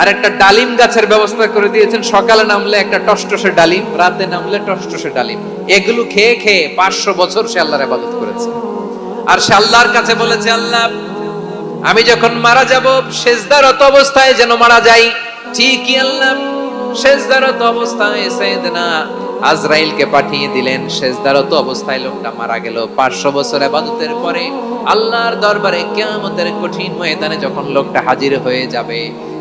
আর একটা ডালিম গাছের ব্যবস্থা করে দিয়েছেন। সকালে নামলে একটা টসটসে ডালিম, রাতে নামলে টসটসে ডালিম। এগুলো খেয়ে খেয়ে পাঁচশো বছর সে আল্লাহর ইবাদত করেছে। আর সে আল্লাহর কাছে বলেছে, আল্লাহ, আমি যখন মারা যাব শেষদারত অবস্থায় যেন মারা যাই। ঠিকই আল্লাহ শেষদারত অবস্থায় সাইয়েদনা আজরাইলকে পাঠিয়ে দিলেন। শেষদারত অবস্থায় লোকটা মারা গেল। পাঁচশো বছর আবাদতের পরে আল্লাহর দরবারে কিয়ামতের কঠিন ময়দানে যখন লোকটা হাজির হয়ে যাবে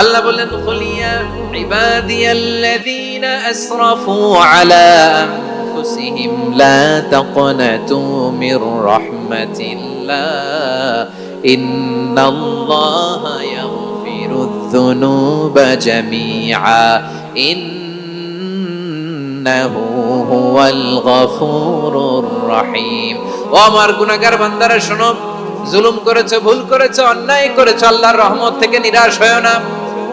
আল্লাহ বললেন কুলিয়া ইবাদিয়াল্লাযীনা আসরাফু আলা আনফুসিহিম লা তাকনাতু মির রাহমাতিল্লাহ। ইন্নাল্লাহা ইয়াগফিরুয যুনুবা জামিআ। ইন্নাহু হুয়াল গফুরুর রহিম। ও আমার গুনাহগার বান্দারা, শোনো, জুলুম করেছে, ভুল করেছে, অন্যায় করেছে, আল্লাহর রহমত থেকে নিরাশ হয়েও না।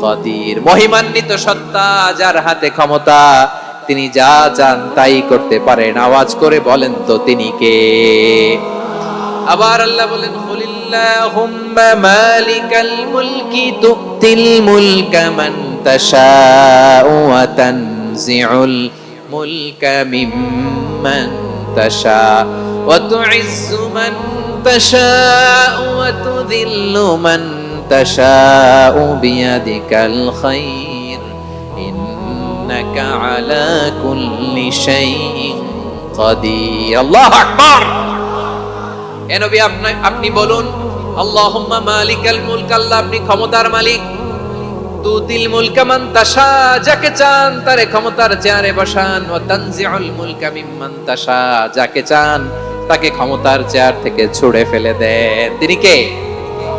কাদির মহিমান্বিত সত্তা যার হাতে ক্ষমতা, তিনি যা চান তাই করতে পারেন। আওয়াজ করে বলেন তো তিনি কে? আবার আল্লাহ বলেন কুলিল্লাহুম্মা মালিকাল মুলকি তুতিল মুলকা মান তাশাউ ওয়া তানজিউল মিম্মান মান মান তাশাউ বিয়াদিকাল খায়র ইন্নাকা আলা কুল্লি শাইইন কাদির আল্লাহু আকবার এ নবী আপনি আপনি বলুন, আল্লাহুম্মা মালিকাল মুলক, আল্লাহ আপনি ক্ষমতার মালিক। তুতিল মুলকা মান তাশা, যাকে চান তারে ক্ষমতার চেয়ারে বসান। ও তানজিউল মুলকা মিম্মান তাশা, যাকে চান তাকে ক্ষমতার চেয়ার থেকে ছুড়ে ফেলে দেন। তিনি কে?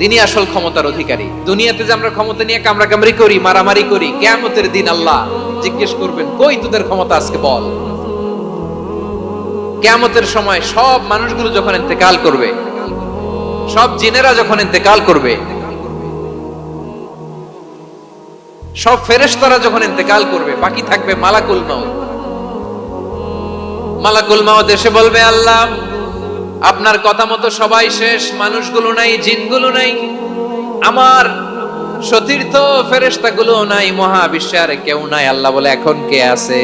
তিনি আসল ক্ষমতার অধিকারী। দুনিয়াতে যে আমরা ক্ষমতা নিয়ে কামড়া কামড়ি করি, মারামারি করি কেমতের দিন আল্লাহ জিজ্ঞেস করবেন, কই তোদের ক্ষমতা আজকে বল? কেমতের সময় সব মানুষগুলো যখন ইন্তেকাল করবে, সব জিনেরা যখন ইন্তেকাল করবে, সব ফেরেশতারা যখন ইন্তেকাল করবে, বাকি থাকবে মালাকুল মাউত। মালাকুল মাউত এসে বলবে, আল্লাহ আপনার কথা মতো সবাই শেষ, মানুষগুলো নাই, জিনগুলো নাই, আমার সতীর্থ ফেরেশতাগুলো নাই মহাবিশ্বের কেউ নাই। আল্লাহ বলে, এখন কে আছে?